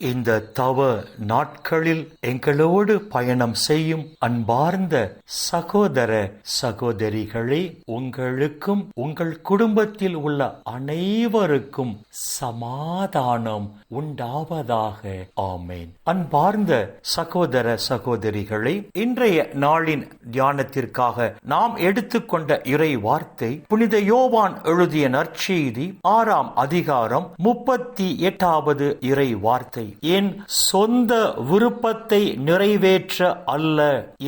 இந்த தவ நாட்களில் எங்களோடு பயணம் செய்யும் அன்பார்ந்த சகோதர சகோதரிகளே உங்களுக்கும் உங்கள் குடும்பத்தில் உள்ள அனைவருக்கும் சமாதானம் உண்டாவதாக. ஆமேன். அன்பார்ந்த சகோதர சகோதரிகளே இன்றைய நாளின் தியானத்திற்காக நாம் எடுத்துக்கொண்ட இறை வார்த்தை புனித யோவான் எழுதிய நற்செய்தி ஆறாம் அதிகாரம் முப்பத்தி எட்டாவது இறை வார்த்தை என் சொந்த விருப்பத்தை நிறைவேற்ற அல்ல?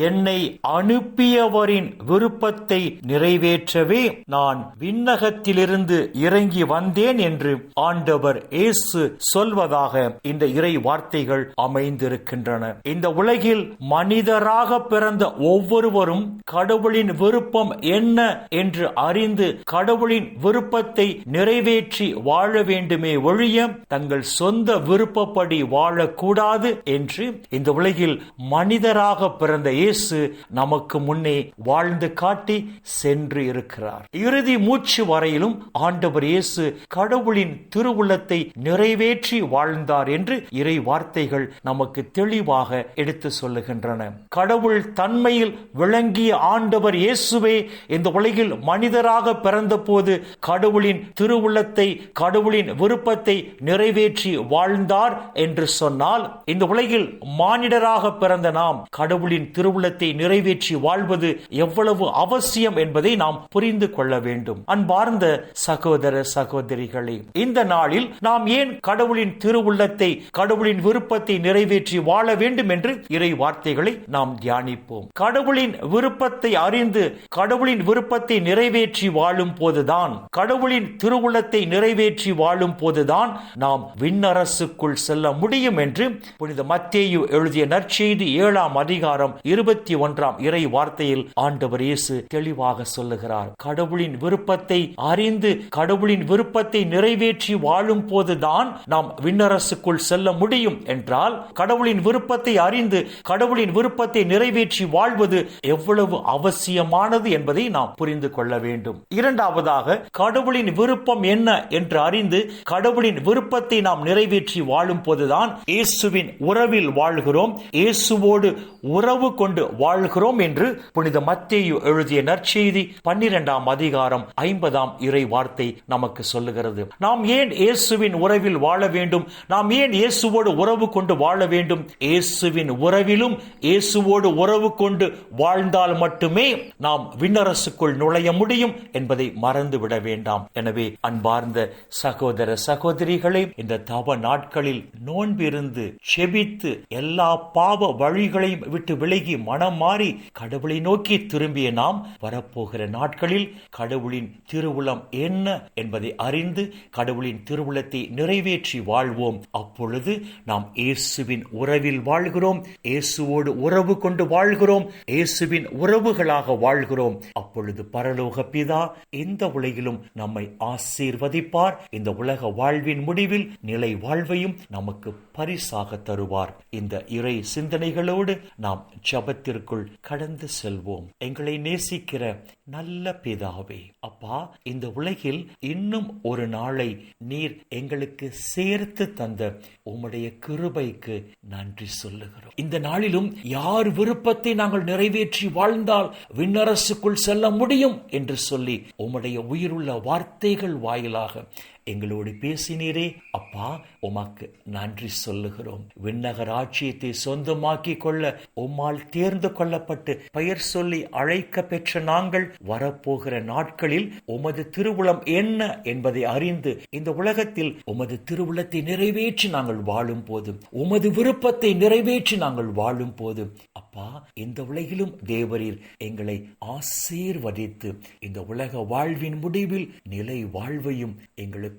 என்னை அனுப்பியவரின் விருப்பத்தை நிறைவேற்றவே நான் விண்ணகத்திலிருந்து இறங்கி வந்தேன் என்று ஆண்டவர் இயேசு சொல்வதாக இந்த இறை வார்த்தைகள் அமைந்திருக்கின்றன. இந்த உலகில் மனிதராக பிறந்த ஒவ்வொருவரும் கடவுளின் விருப்பம் என்ன என்று அறிந்து கடவுளின் விருப்பத்தை நிறைவேற்றி வாழ வேண்டுமே ஒழிய தங்கள் சொந்த விருப்பப்படி வாழக்கூடாது என்று இந்த உலகில் மனிதராக பிறந்த இயேசு நமக்கு முன்னே வாழ்ந்து காட்டி சென்று இருக்கிறார். இறுதி மூச்சு வரையிலும் ஆண்டவர் இயேசு கடவுளின் திருவுள்ளத்தை நிறைவேற்றி வாழ்ந்தார் என்று இறை வார்த்தைகள் நமக்கு தெளிவாக எடுத்து சொல்லுகின்றன. கடவுள் தன்மையில் விளங்கிய ஆண்டவர் இயேசுவே இந்த உலகில் மனிதராக பிறந்தபோது கடவுளின் திருவுள்ளத்தை கடவுளின் விருப்பத்தை நிறைவேற்றி வாழ்ந்தார் என்று சொன்னால் இந்த உலகில் மானிடராக பிறந்த நாம் கடவுளின் திருவுள்ளத்தை நிறைவேற்றி வாழ்வது எவ்வளவு அவசியம் என்பதை நாம் புரிந்து கொள்ள வேண்டும். அன்பார்ந்த சகோதர சகோதரிகளே இந்த நாளில் நாம் ஏன் கடவுளின் திருவுள்ளத்தை கடவுளின் விருப்பத்தை நிறைவேற்றி வாழ வேண்டும் என்று இறை வார்த்தைகளை நாம் தியானிப்போம். கடவுளின் விருப்பத்தை அறிந்து கடவுளின் விருப்பத்தை நிறைவேற்றி வாழும் போதுதான் கடவுளின் திருவுள்ளத்தை நிறைவேற்றி வாழும் போதுதான் நாம் விண்ணரசுக்குள் செல்ல முடியும் என்று புனித மத்தேயு எழுதிய நற்செய்தி ஏழாம் அதிகாரம் இருபத்தி ஒன்றாம் இறை வார்த்தையில் ஆண்டவர் இயேசு தெளிவாக சொல்லுகிறார். கடவுளின் விருப்பத்தை அறிந்து கடவுளின் விருப்பத்தை நிறைவேற்றி வாழும் போதுதான் நாம் விண்ணரசுக்குள் செல்ல முடியும் என்றால் கடவுளின் விருப்பத்தை அறிந்து கடவுளின் விருப்பத்தை நிறைவேற்றி வாழ்வது எவ்வளவு அவசியமானது என்பதை நாம் புரிந்து கொள்ள வேண்டும். இரண்டாவதாக கடவுளின் விருப்பம் என்ன என்று அறிந்து கடவுளின் விருப்பத்தை நாம் நிறைவேற்றி வாழும் போது போதுதான் இயேசுவின் உறவில் வாழ்கிறோம். இயேசுவோடு உறவு கொண்டு வாழ்கிறோம் என்று புனித மத்தேயு எழுதிய நற்செய்தி பன்னிரெண்டாம் அதிகாரம் ஐம்பதாம் இறை வார்த்தை நமக்கு சொல்லுகிறது. நாம் ஏன் இயேசுவின் உறவில் வாழ வேண்டும்? நாம் ஏன் இயேசுவோடு உறவு கொண்டு வாழ வேண்டும்? இயேசுவின் உறவிலும் இயேசுவோடு உறவு கொண்டு வாழ்ந்தால் மட்டுமே நாம் விண்ணரசுக்குள் நுழைய முடியும் என்பதை மறந்துவிட வேண்டாம். எனவே அன்பார்ந்த சகோதர சகோதரிகளை இந்த தவ நாட்களில் நோன்பிருந்து செபித்து எல்லா பாவ வழிகளையும் விட்டு விலகி மனம் மாறி கடவுளை நோக்கி திரும்பிய நாம் வரப்போகிற நாட்களில் கடவுளின் திருவுளம் என்ன என்பதை அறிந்து கடவுளின் திருவுளத்தை நிறைவேற்றி வாழ்வோம். அப்பொழுது நாம் இயேசுவின் உறவில் வாழ்கிறோம். இயேசுவோடு உறவு கொண்டு வாழ்கிறோம். இயேசுவின் உறவுகளாக வாழ்கிறோம். அப்பொழுது பரலோக பிதா இந்த உலகிலும் நம்மை ஆசீர்வதிப்பார். இந்த உலக வாழ்வின் முடிவில் நிலை வாழ்வையும் நமக்கு பரிசாக தருவார். இந்த இறை சிந்தனைகளோடு நாம் ஜபத்திற்குள் கடந்து செல்வோம். எங்களை நேசிக்கிற நல்ல பிதாவே அப்பா இந்த உலகில் இன்னும் ஒரு நாளை நீர் எங்களுக்கு சேர்த்து தந்த உம்முடைய கிருபைக்கு நன்றி சொல்லுகிறோம். இந்த நாளிலும் யார் விருப்பத்தை நாங்கள் நிறைவேற்றி வாழ்ந்தால் விண்ணரசுக்குள் செல்ல முடியும் என்று சொல்லி உம்முடைய உயிருள்ள வார்த்தைகள் வாயிலாக எங்களோடு பேசினீரே. அப்பா உமக்கு நன்றி சொல்லுகிறோம். விண்ணகர் ஆட்சியத்தை சொந்தமாக்கி கொள்ள உம்மால் தேர்ந்து கொள்ளப்பட்டு பெயர் சொல்லி அழைக்க பெற்ற நாங்கள் வரப்போகிற நாட்களில் உமது திருவுளம் என்ன என்பதை அறிந்து இந்த உலகத்தில் உமது திருவுளத்தை நிறைவேற்றி நாங்கள் வாழும் போது உமது விருப்பத்தை நிறைவேற்றி நாங்கள் வாழும் போது அப்பா இந்த உலகிலும் தேவரீர் எங்களை ஆசீர்வதித்து இந்த உலக வாழ்வின் முடிவில் நிலை வாழ்வையும் எங்களுக்கு